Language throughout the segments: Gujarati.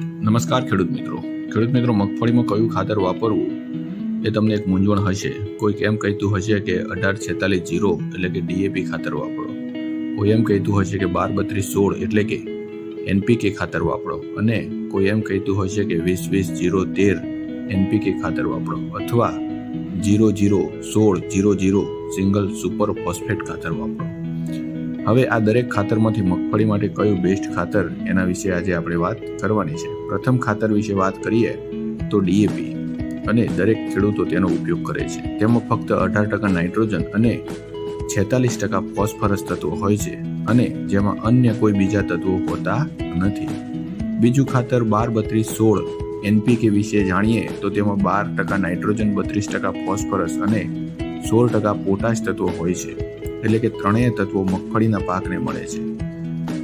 નમસ્કાર ખેડૂત મિત્રો. ખેડૂત મિત્રો, મગફળીમાં કયું ખાતર વાપરવું એ તમને એક મૂંઝવણ હશે. કોઈક એમ કહેતું હશે કે અઢાર છેતાલીસ જીરો એટલે કે ડીએપી ખાતર વાપરો. કોઈ એમ કહેતું હશે કે બાર બત્રીસ સોળ એટલે કે એનપીકે ખાતર વાપરો. અને કોઈ એમ કહેતું હશે કે વીસ વીસ જીરો તેર એનપીકે ખાતર વાપરો. અથવા જીરો જીરો સોળ zero zero single super phosphate ખાતર વાપરો. હવે આ દરેક ખાતરમાંથી મગફળી માટે કયું બેસ્ટ ખાતર? એના વિશે આજે આપણે વાત કરવાની છે. પ્રથમ ખાતર વિશે વાત કરીએ તો ડીએપી અને દરેક ખેડૂતો તેનો ઉપયોગ કરે છે. તેમાં ફક્ત અઢાર ટકા નાઇટ્રોજન અને છેતાલીસ ટકા ફોસ્ફરસ તત્વો હોય છે અને જેમાં અન્ય કોઈ બીજા તત્વો હોતા નથી. બીજું ખાતર બાર બત્રીસ સોળ એનપીકે વિશે જાણીએ તો તેમાં બાર ટકા નાઇટ્રોજન, બત્રીસ ટકા ફોસ્ફરસ અને સોળ ટકા પોટાશ તત્વો હોય છે. એટલે કે ત્રણેય તત્વો મગફળીના પાકને મળે છે.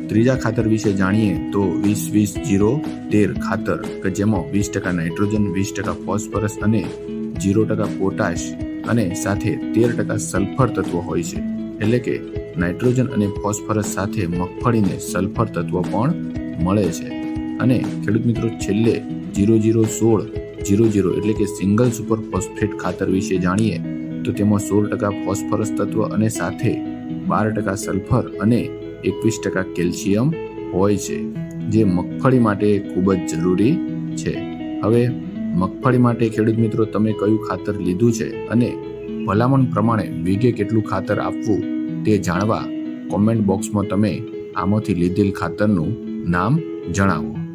ત્રીજા ખાતર વિશે જાણીએ તો વીસ વીસ જીરો તેર ખાતર, કે જેમાં વીસ ટકા નાઇટ્રોજન, વીસ ટકા ફોસ્ફરસ અને જીરો ટકા પોટાશ અને સાથે તેર ટકા સલ્ફર તત્વ હોય છે. એટલે કે નાઇટ્રોજન અને ફોસ્ફરસ સાથે મગફળીને સલ્ફર તત્વ પણ મળે છે. અને ખેડૂત મિત્રો, છેલ્લે જીરો જીરો સોળ, જીરો જીરો એટલે કે સિંગલ સુપર ફોસ્ફેટ ખાતર વિશે જાણીએ તો તેમાં સોળ ટકા ફોસ્ફરસ તત્વ અને સાથે બાર ટકા સલ્ફર અને એકવીસ ટકા કેલ્શિયમ હોય છે, જે મગફળી માટે ખૂબ જ જરૂરી છે. હવે, મગફળી માટે ખેડૂત મિત્રો, તમે કયું ખાતર લીધું છે અને ભલામણ પ્રમાણે વીઘે કેટલું ખાતર આપવું તે જાણવા કોમેન્ટ બોક્સમાં તમે આમાંથી લીધેલ ખાતરનું નામ જણાવો.